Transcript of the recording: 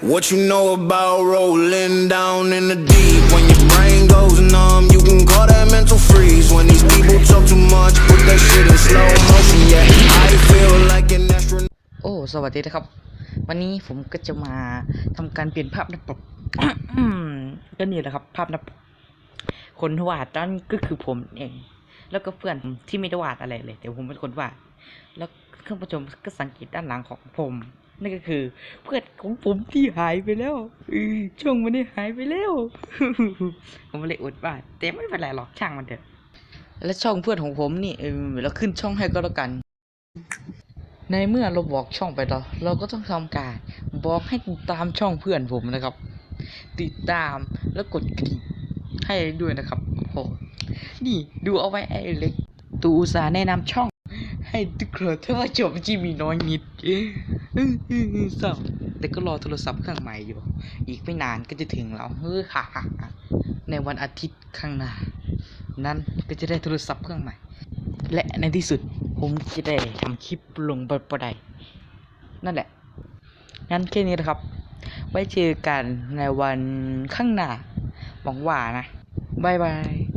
What you know about rolling down in the deep? When your brain goes numb, you can call that mental freeze. When these people talk too much, put that shit in slow motion. Yeah, I feel like an astronaut. โอ้สวัสดีนะครับ วันนี้ผมก็จะมาทำการเปลี่ยนภาพหน้าปกก็นี่แหละครับ ภาพหน้าปกคนวาดนั่นก็คือผมเอง แล้วก็เพื่อนที่ไม่ได้วาดอะไรเลยแต่ผมเป็นคนวาดแล้วเครื่องประจมก็สังเกตด้านหลังของผม นั่นก็คือเพื่อนของผมที่หายไปแล้วช่องมันได้หายไปแล้ว ผมเลยอดวาแต่ไม่เป็นไรหรอกช่างมันเถอะ และช่องเพื่อนของผมนี่เออเราขึ้นช่องให้ก็แล้วกัน ในเมื่อเราบอกช่องไปแล้วเราก็ต้องทำการ บอกให้ติดตามช่องเพื่อนผมนะครับ ติดตามแล้วกดกระดิ่งให้ด้วยนะครับโอ้นี่ดูเอาไว้ไอ้เล็กตูอุตสาห์แนะนำช่อง ให้ทุกคนถ้าว่าจบจีมีน้อยนิดเศร้าแต่ก็รอโทรศัพท์เครื่องใหม่อยู่ อีกไม่นานก็จะถึงแล้วเฮ้ยฮ่าฮ่าในวันอาทิตย์ข้างหน้า นั้นก็จะได้โทรศัพท์เครื่องใหม่ และในที่สุดผมจะได้ทำคลิปลงไปประไดนั่นแหละ งั้นแค่นี้นะครับ ไว้เจอกันในวันข้างหน้าหวังว่านะบายบาย